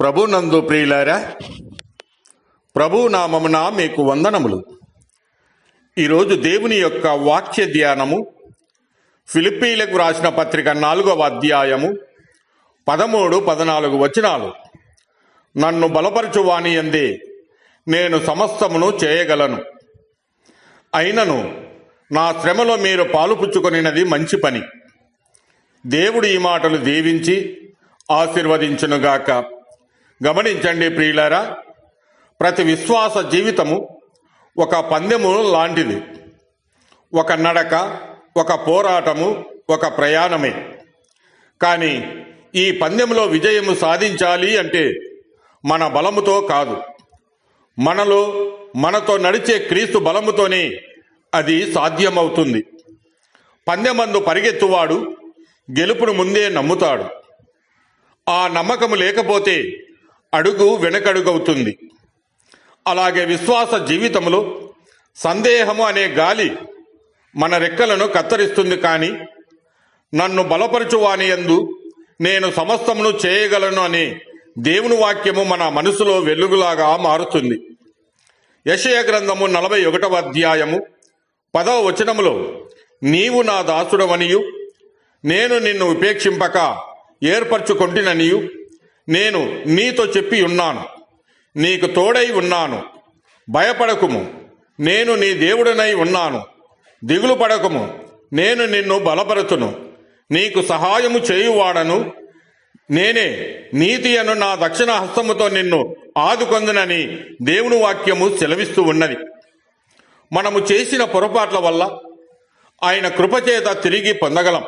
ప్రభునందు ప్రియులారా ప్రభు నామమున మీకు వందనములు. ఈరోజు దేవుని యొక్క వాక్య ధ్యానము ఫిలిప్పీలకు రాసిన పత్రిక నాలుగవ అధ్యాయము పదమూడు పద్నాలుగు వచనాలు. నన్ను బలపరచువాని ఎందే నేను సమస్తమును చేయగలను. అయినను నా శ్రమలో మీరు పాలుపుచ్చుకొనినది మంచి పని. దేవుడు ఈ మాటలు దీవించి ఆశీర్వదించునుగాక. గమనించండి ప్రియులారా ప్రతి విశ్వాస జీవితము ఒక పందెము లాంటిది. ఒక నడక ఒక పోరాటము ఒక ప్రయాణమే. కానీ ఈ పందెంలో విజయము సాధించాలి అంటే మన బలముతో కాదు. మనలో మనతో నడిచే క్రీస్తు బలముతోనే అది సాధ్యమవుతుంది. పందెమందు పరిగెత్తువాడు గెలుపును ముందే నమ్ముతాడు. ఆ నమ్మకము లేకపోతే అడుగు వెనకడుగవుతుంది. అలాగే విశ్వాస జీవితంలో సందేహము అనే గాలి మన రెక్కలను కత్తరిస్తుంది కానీ నన్ను బలపరచువాని యందు నేను సమస్తమును చేయగలను అనే దేవుని వాక్యము మన మనసులో వెలుగులాగా మారుతుంది. యశయ గ్రంథము నలభై ఒకటవ అధ్యాయము పదవ వచనములో నీవు నా దాసుడవనియు నేను నిన్ను ఉపేక్షింపక ఏర్పరచుకొంటిననియు నేను నీతో చెప్పి ఉన్నాను. నీకు తోడై ఉన్నాను. భయపడకుము. నేను నీ దేవుడనై ఉన్నాను. దిగులు పడకుము. నేను నిన్ను బలపరచును. నీకు సహాయము చేయువాడను. నేనే నీతి అను నా దక్షిణ హస్తముతో నిన్ను ఆదుకొందునని దేవుని వాక్యము సెలవిస్తూ ఉన్నది. మనము చేసిన పొరపాట్ల వల్ల ఆయన కృపచేత తిరిగి పొందగలం.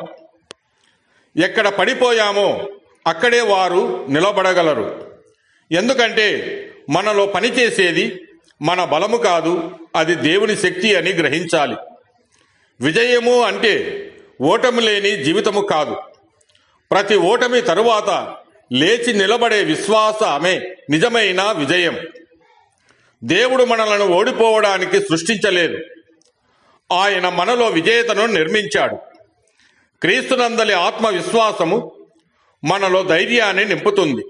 ఎక్కడ పడిపోయామో అక్కడే వారు నిలబడగలరు. ఎందుకంటే మనలో పనిచేసేది మన బలము కాదు అది దేవుని శక్తి అని గ్రహించాలి. విజయము అంటే ఓటమి లేని జీవితము కాదు. ప్రతి ఓటమి తరువాత లేచి నిలబడే విశ్వాసమే నిజమైన విజయం. దేవుడు మనలను ఓడిపోవడానికి సృష్టించలేదు. ఆయన మనలో విజేతను నిర్మించాడు. క్రీస్తునందలి ఆత్మవిశ్వాసము మనలో ధైర్యాన్ని నింపుతుంది.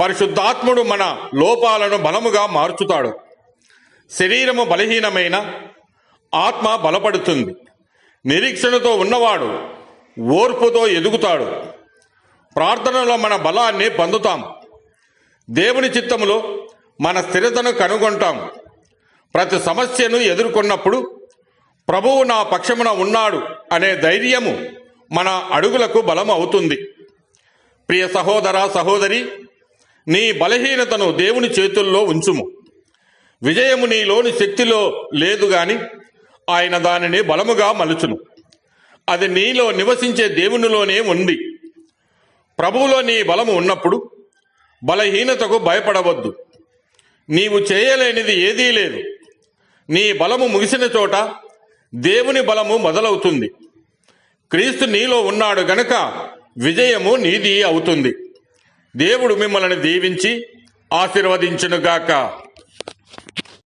పరిశుద్ధాత్ముడు మన లోపాలను బలముగా మార్చుతాడు. శరీరము బలహీనమైన ఆత్మ బలపడుతుంది. నిరీక్షణతో ఉన్నవాడు ఓర్పుతో ఎదుగుతాడు. ప్రార్థనలో మన బలాన్ని పొందుతాం. దేవుని చిత్తములో మన స్థిరతను కనుగొంటాం. ప్రతి సమస్యను ఎదుర్కొన్నప్పుడు ప్రభువు నా పక్షమున ఉన్నాడు అనే ధైర్యము మన అడుగులకు బలం అవుతుంది ప్రియ సహోదర సహోదరి నీ బలహీనతను దేవుని చేతుల్లో ఉంచుము. విజయము నీలోని శక్తిలో లేదు గాని ఆయన దానిని బలముగా మలుచును. అది నీలో నివసించే దేవునిలోనే ఉంది. ప్రభువులో నీ బలము ఉన్నప్పుడు బలహీనతకు భయపడవద్దు. నీవు చేయలేనిది ఏదీ లేదు. నీ బలము ముగిసిన చోట దేవుని బలము మొదలవుతుంది. క్రీస్తు నీలో ఉన్నాడు గనక విజయము నీది అవుతుంది. దేవుడు మిమ్మల్ని దీవించి ఆశీర్వదించునుగాక.